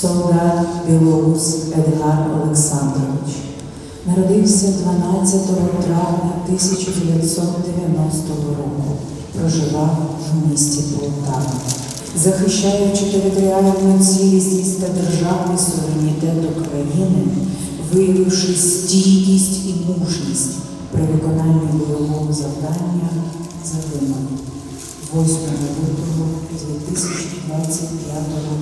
солдат Білоус Едгар Олександрович. Народився 12 травня 1990 року. Проживав в місті Полтава. Захищаючи територіальну цілісність та державний суверенітет України, виявивши стійкість і мужність при виконанні бойового завдання, загинув 8 лютого 2025 року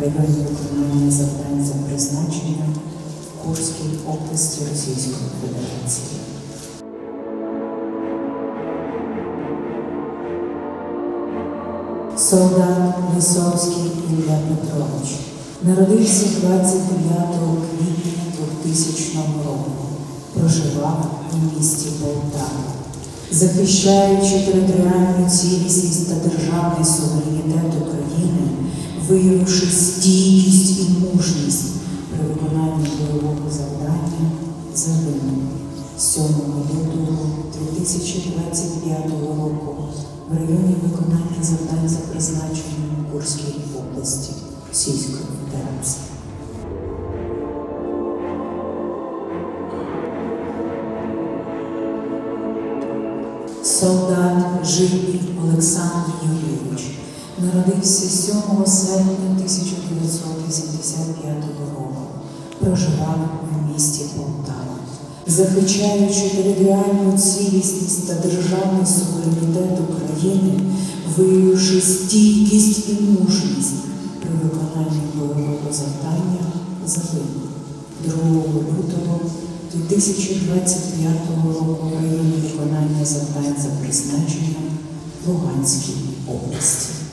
районі виконання завдань за призначенням в Курській області Російської Федерації. Солдат Лисовський Ілля Петрович народився 29 квітня 2000 року. Проживав у місті Полтава. Захищаючи територіальну цілісність та державний суверенітет України, виявивши стійкість і мужність при виконанні бойового завдання, загинув 7 лютого 2025 року в районі виконання завдань за призначенням в Курській області Російської Федерації. Солдат Жильний Олександр Юрійович народився 7 серпня 1985 року. Проживав в місті Полтава. Захищаючи територіальну цілісність та державний суверенітет України, виявивши стійкість і мужність при виконанні бойового завдання, загинув 2 лютого 2025 року районі виконання завдань за призначенням Луганській області.